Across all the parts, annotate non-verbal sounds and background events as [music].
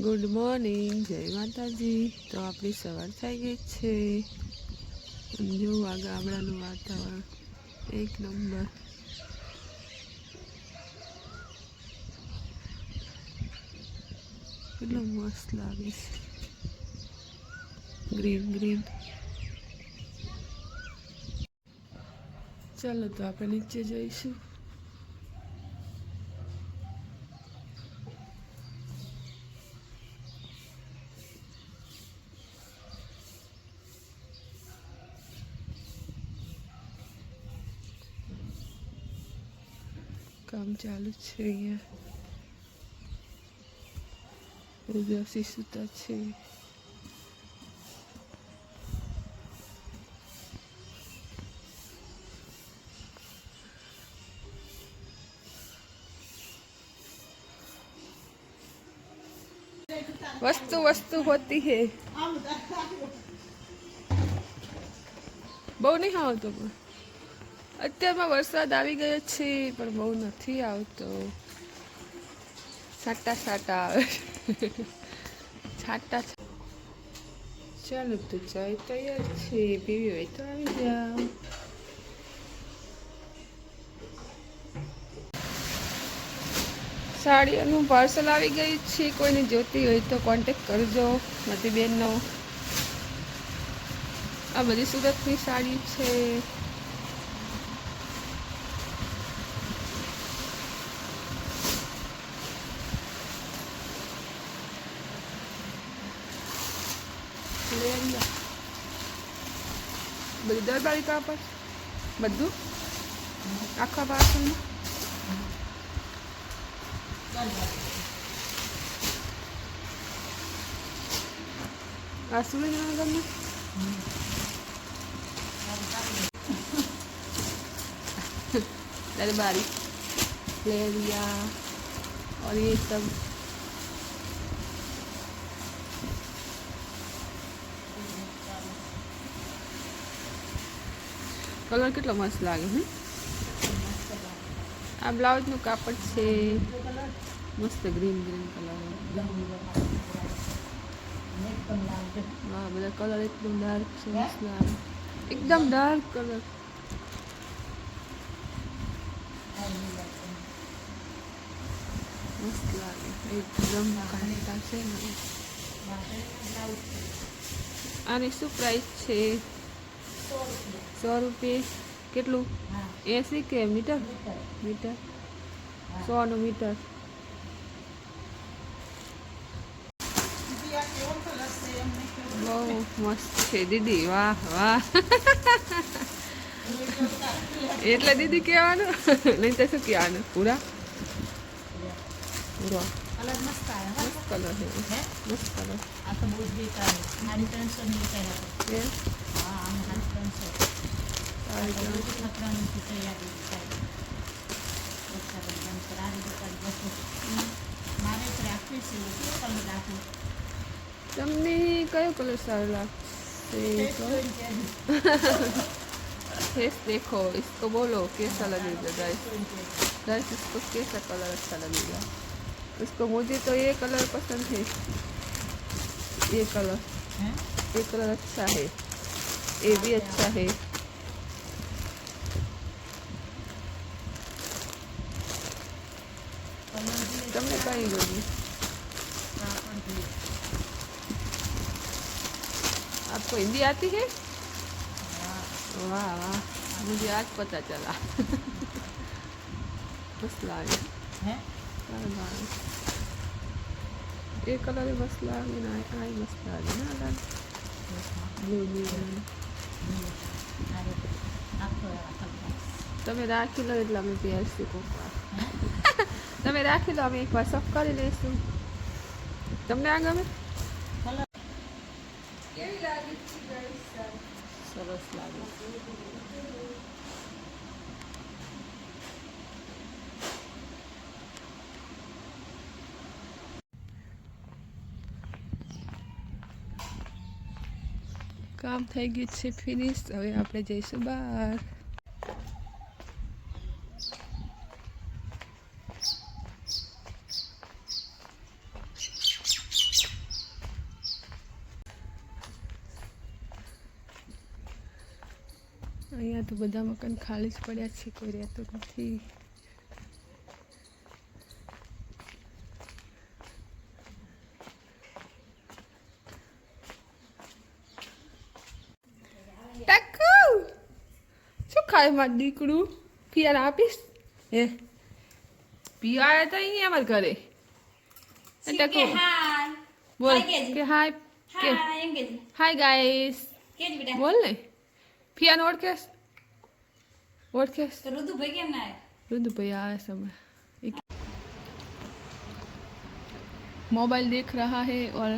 Good morning જય માતાજી. તો આપણી સવાર થઈ ગઈ છે. જો આ ગામડાનું વાતાવરણ એક નંબર. કેટલું મસ્ત લાગે છે. ગ્રીન ગ્રીન ચાલો તો આપણે નીચે જઈશું. काम चालू है सूता है वस्तु वस्तु होती है। बहु नहीं हाँ तो અત્યારમાં વરસાદ આવી ગયો છે, પણ બહુ નથી આવતો. છાટા છાટા આવે. છાટા ચાલો તો ચાય તૈયાર છે, પીવી હોય તો આવી જાઓ. સાડીઓનું પાર્સલ આવી ગયું છે, કોઈને જોતી હોય તો કોન્ટેક કરજો મતી બેનનો આ બધી સુરતની સાડી છે. લેંગા. બધી દરબારી કાપડ બધું આખા પાર્સલમાં આ સુરેન્દ્રનગરમાં दरबारी ले लिया और ये सब કલર કેટલો મસ્ત લાગે હે આ બ્લાઉઝનું કાપડ છે. મસ્ત ગ્રીન ગ્રીન કલર. વાહ, બધા કલર એકદમ ડાર્ક છે, મસ્ત લાગે. એકદમ ડાર્ક કલર. મસ્ત લાગે. એકદમ છે ને. આની શું પ્રાઇસ છે? સો રૂપિયા? કેટલું? એસી કે મીટર? મીટર. સોનું મીટર. બહુ મસ્ત છે દીદી વાહ વાહ. એટલે દીદી કહેવાનું? નહીં તો શું કહેવાનું? પૂરા? પૂરો. કલર મસ્ત કલર છે. મસ્ત કલર આ તો બહુ જ બેકાર. સાડી ત્રણસો ની તમને કયો કલર સારો લાગશે फेस देखो इसको बोलो कैसा लगेगा गाइस गाइस इसको कैसा कलर अच्छा लगेगा इसको मुझे तो ये कलर पसंद है ये कलर ये कलर अच्छा है ये भी अच्छा है બી તમને કઈ ગમ્યું કાપડ બી आपको हिंदी आती है હા वाह वाह मुझे आज पता चला मस्त लागे હે સારું લાગે એ કલર મસ્ત લાગે ને આ આ મસ્ત લાગે ના લાગે બ્લુ બ્લુ આ રીતે આખો આ કલર તમે રાખી લો એટલે અમે પહેરશું કોક વાર તમે રાખી લો અમે એકવાર સફ કરી લઈશું તમને આ ગમે સરસ લાગે કામ થઈ ગયું છે ફિનિશ હવે આપણે જઈશું બહાર અહીંયા તો બધા મકાન ખાલી જ પડ્યા છે કોઈ રહેતું નથી. શું ખાય મારું દીકરું પિયાર આપીશ? હે પિયા આવ્યા તો અહીંયા અમારા ઘરે. એ બોલ કે હાય. કે હાય. એમ કે હાય ગાઈસ. કે જ બેટા. બોલ ને. ફિયાને ઓળખેસ ઓળખેસ તો રુદુભાઈ કેમ ના આવ્યા रुद्र भैया आया समय मोबाइल देख रहा है और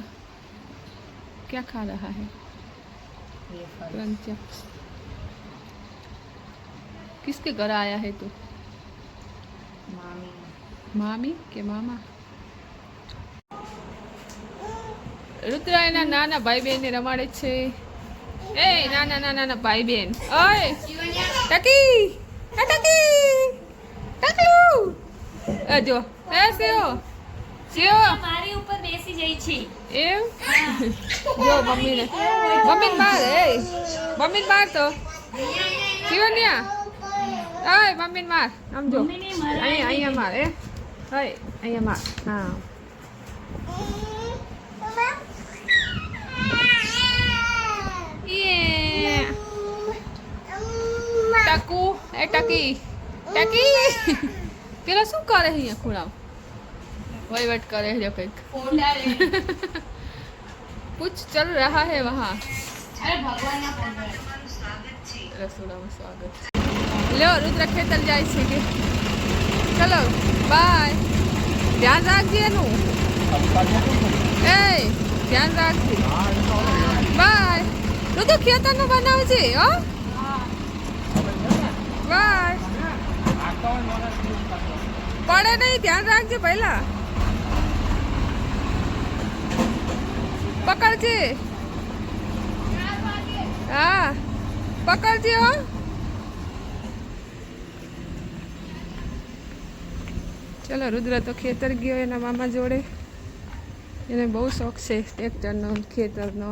क्या खा रहा है क्रंच चिप्स किसके घर आया है तू મામી કે મામા રુદ્ર એના નાના ભાઈ બહેનને રમાડે છે એ નાના નાના નાના ભાઈ બેન ઓય ટકી એ ટકી ટકલું. એ જો એ સેઓ સેઓ મારી ઉપર બેસી જઈ છે. એમ? જો મમ્મીને. મમ્મી બાર એ મમ્મી બાર તો. શિવન્યા ઓય મમ્મી માર આમ જો. અહીંયા અહીંયા માર એ. ઓય અહીંયા માર હા. Yeah. ટકુ એ ટકી ટકી પેલા શું કરે અહીંયા ખૂણાવ વહીવટ કરે છે કંઈક કુછ ચલ રહા હે વહા રસોડામાં સ્વાગત લો રુદ્ર ખેતર જાય છે કે ચલો બાય ધ્યાન રાખજે એનું એ ધ્યાન રાખજે બાય રુદ્ર ખેતરનું બનાવજે હો. બસ. પડે નહીં ધ્યાન રાખજે પહેલા. પકડજે. હા પકડજે હો. ચલો રુદ્ર તો ખેતર ગયો એના મામા જોડે. એને બહુ શોખ છે ટ્રેક્ટરનો ખેતરનો.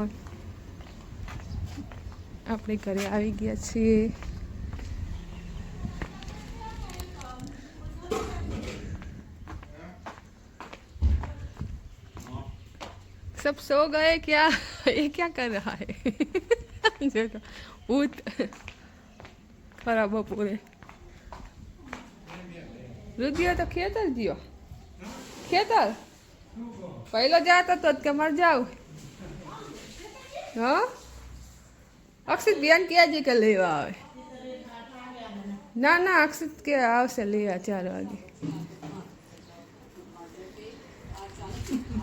આપણે ઘરે આવી ગયા છીએ सब सो गए क्या ये क्या कर रहा है देखो भूत ખરા બપોરે રુધિયો તો ખેતર ગયો ખેતર પહેલો જાતો તો જ કે મારે જાવ હા અક્ષિત બેન કહેજે કે લેવા આવે ના ના અક્ષિત કે આવશે લેવા ચાર વાગે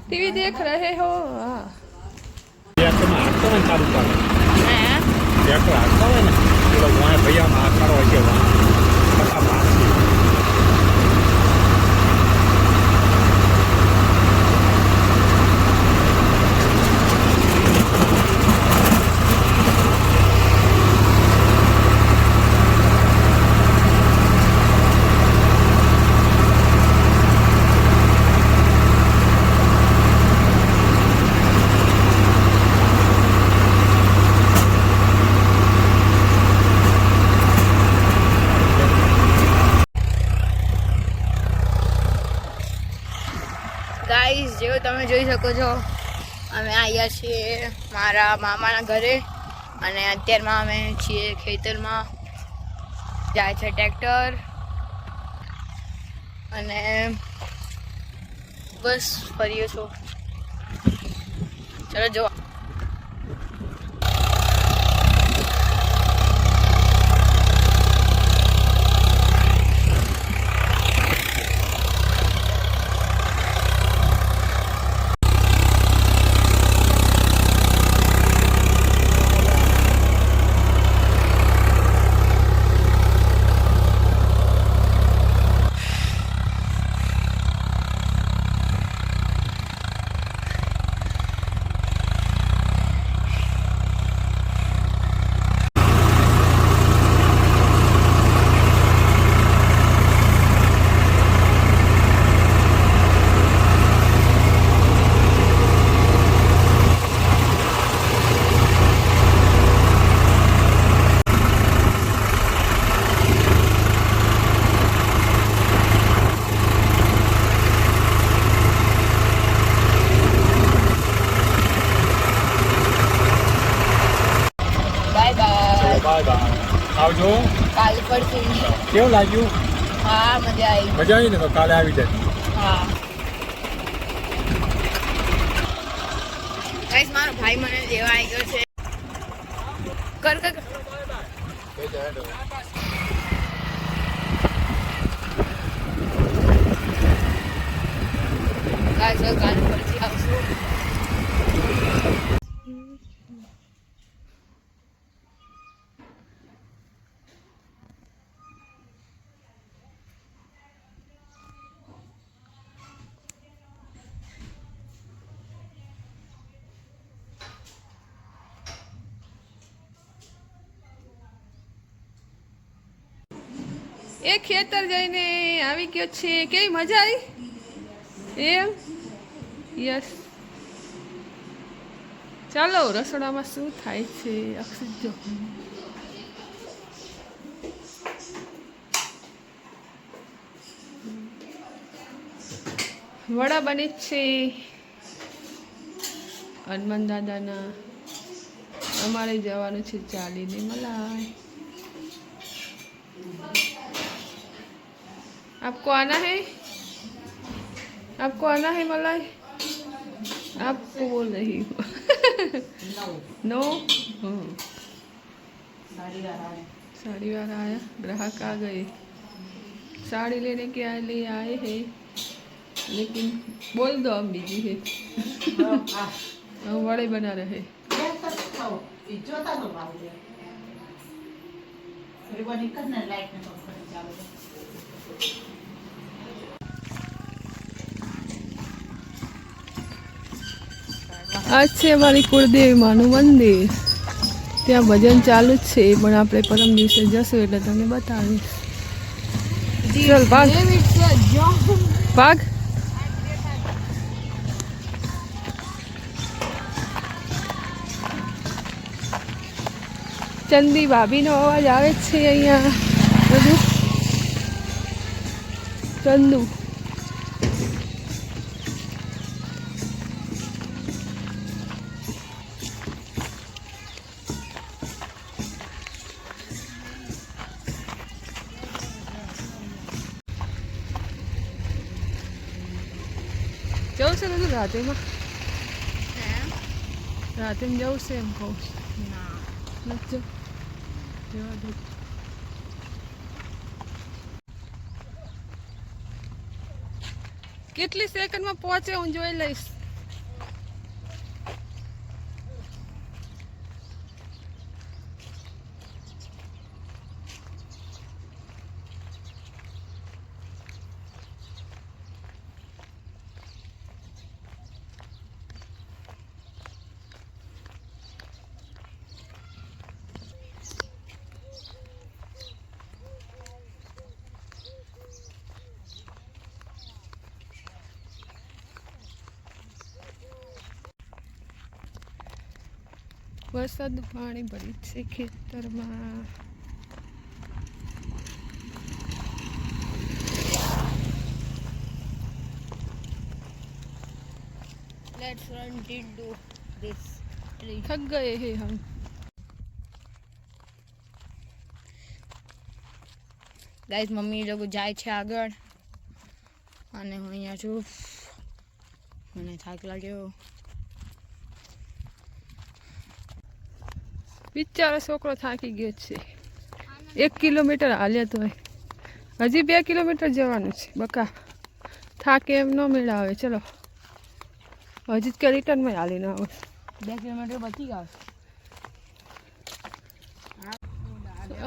ટીવી દેખ રહે હો હા ટ્રેક્ટરમાં હાંકતો હોય ને ચાલુ કરે ટ્રેક્ટર હાંકતો હોય ને પેલો વાંય ભૈયામાં હાંકવાનો હોય છે વાંય બધા માણસી ગાઈસ જેવું તમે જોઈ શકો છો આવ્યા છીએ મારા મામાના ઘરે. અને અત્યારમાં અમે છીએ ખેતરમાં. જાય છે ટ્રેક્ટર. અને બસ ફરીએ છો ચલો જો પરથી કેવું લાગ્યું? હા મજા આવી. મજા આવી ને તો કાલે આવી જાય. હા. ગાઈસ મારો ભાઈ મને લેવા આવી ગયો છે. કર કર. ગાઈસ કાલે પરથી આવશું. એ ખેતર જઈને આવી ગયો છે. કેવી મજા આવી? એમ? યસ. ચાલો, રસોડામાં શું થાય છે? અક્ષિત જો. વડા બને છે. હનુમાન દાદાના. અમારે જવાનું છે ચાલીને મલાય आपको आना है? आपको आना है मलाई? आपको बोल रही हो नो साड़ी वाला आया, ग्राहक आ गए। साड़ी लेने के लिए आए हैं, लेकिन बोल दो हम बिज़ी है। हम बड़े बना रहे रिबन इकट्ठा लाइट में આ છે અમારી કુળદેવી માનું મંદિર. ત્યાં ભજન ચાલુ જ છે, પણ આપણે પરમ દિવસે જશું એટલે તમને બતાવીશ. ચલ, ભાગ. ભાગ. ચંદી ભાભીનો અવાજ આવે છે અહીંયા. બધું. ચંદુ. રાતેમાં રાતેમાં જવું છે એમ કહું. નથી જવું? જવા દો. કેટલી સેકન્ડમાં પહોંચે હું જોઈ લઈશ. વરસાદ પાણી ભરી છે ખેતરમાં Let's run into this tree. थक गए हैं हम ગાઈસ મમ્મી લોકો જાય છે આગળ અને હું અહીંયા છું મને થાક લાગ્યો બિચારો છોકરો થાકી ગયો છે. એક કિલોમીટર હાલ્યા તો હજી બે કિલોમીટર જવાનું છે બકા. થાકે એમ ન મેળાવે ચલો. હજી જ કે રિટર્નમાં હાલીને આવે બે કિલોમીટર બચી ગયા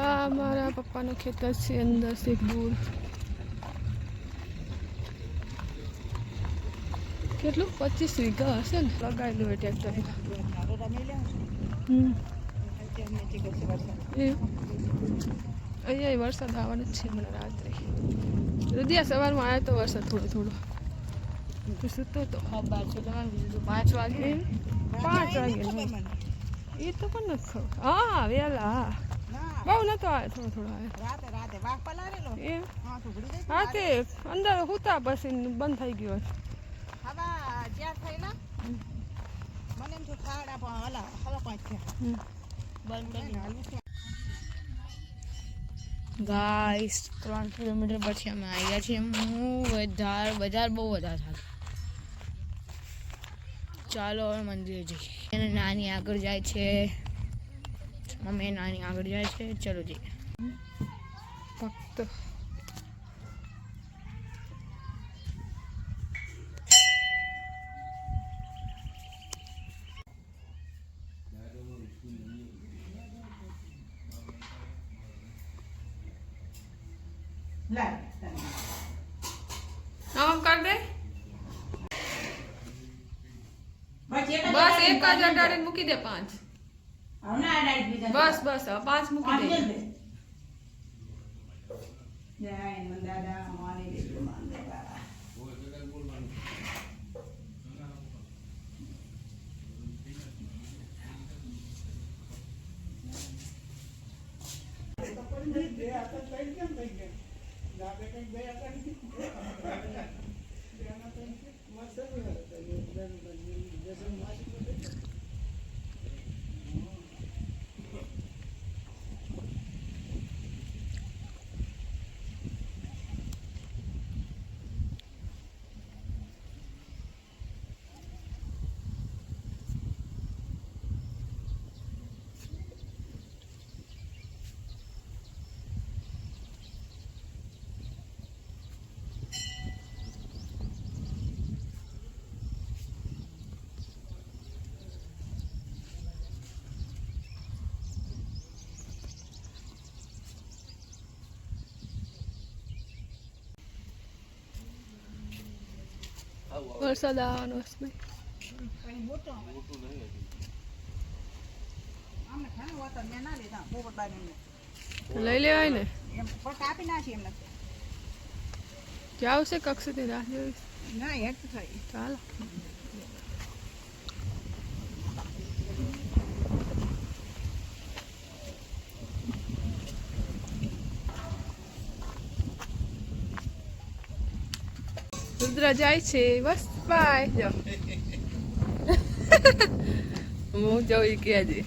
આ મારા પપ્પાનું ખેતર છે અંદર છે દૂર. કેટલું? પચીસ વીઘા હશે ને? લગાવેલું હોય ટ્રેક્ટર હમ. અહીંયા વરસાદ આવવાનો જ છે હમણાં રાત્રે. રુદિયા સવારમાં આવ્યો તો વરસાદ થોડો થોડો. તો સૂતો તો. ખબર છે તમારે પાંચ વાગે. પાંચ વાગે એ તો પણ નથી ખબર. હા વેલા હા. બહુ નતો આવ્યો થોડો થોડો આવ્યો હા તે અંદર હુતા પછી બંધ થઈ ગયો હવા જ્યાં થઈ ના મને એમ થયું ખાડા પણ હલા હવા પાંચ થયા. ગાઈસ, ત્રણ કિલોમીટર પછી અમે આવ્યા છીએ. હું વધાર બજાર બહુ વધારે થાય. ચાલો, હવે મંદિરે જઈએ. અને નાની આગળ જાય છે. મમ્મી નાની આગળ જાય છે. ચલો જઈએ. ફક્ત આમ કર દે. બસ એક જ અડાડીને મૂકી દે પાંચ. બસ બસ હવે પાંચ મૂકી દે. ગયા હતા [laughs] વરસાદ આવવાનો છે. લઈ લેવાય ને? જાવ છે કક્ષથી? રાહ જોઈશ. ના હેઠ થઈ ચાલો. રુદ્ર જાય છે. બસ બાય જો [laughs] હું જાઉં કે હજી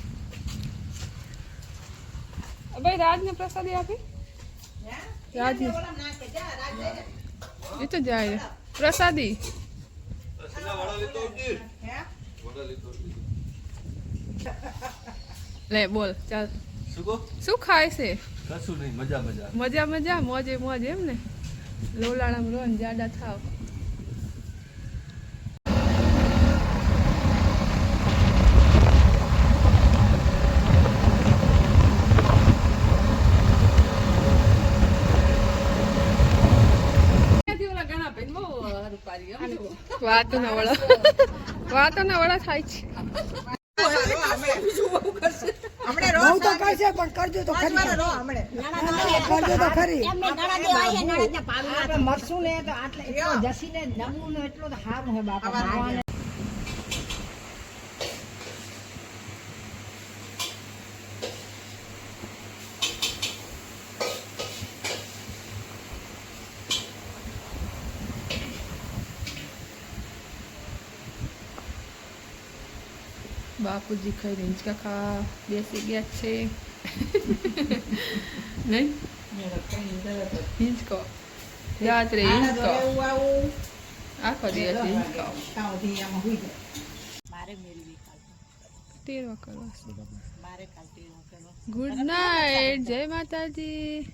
ભાઈ રાજને પ્રસાદી આપી? રાજને. એ તો જાય. પ્રસાદી. લે બોલ ચાલ. શું ખાય છે? કશું નહીં મજા મજા. મજા મજા મોજે મોજ એમ ને. લોલાણામ રોન જાડા થાવ. વાતો ના વડા વાતો ના વડા થાય છે બહુ તો કરશે પણ કરજો તો ખરી. કરજો તો ખરી. મરશું ને તો આટલે જસીને જમવું એટલો તો સારું હે બાપા બાપુજી ખાઈ હિંચકા ખાવા બેસી ગયા છે. [laughs] નહીં? હિંચકો રાત્રે હિંચકો આખો દિવસ હિંચકો તેરવા કરવા ગુડ નાઇટ જય માતાજી.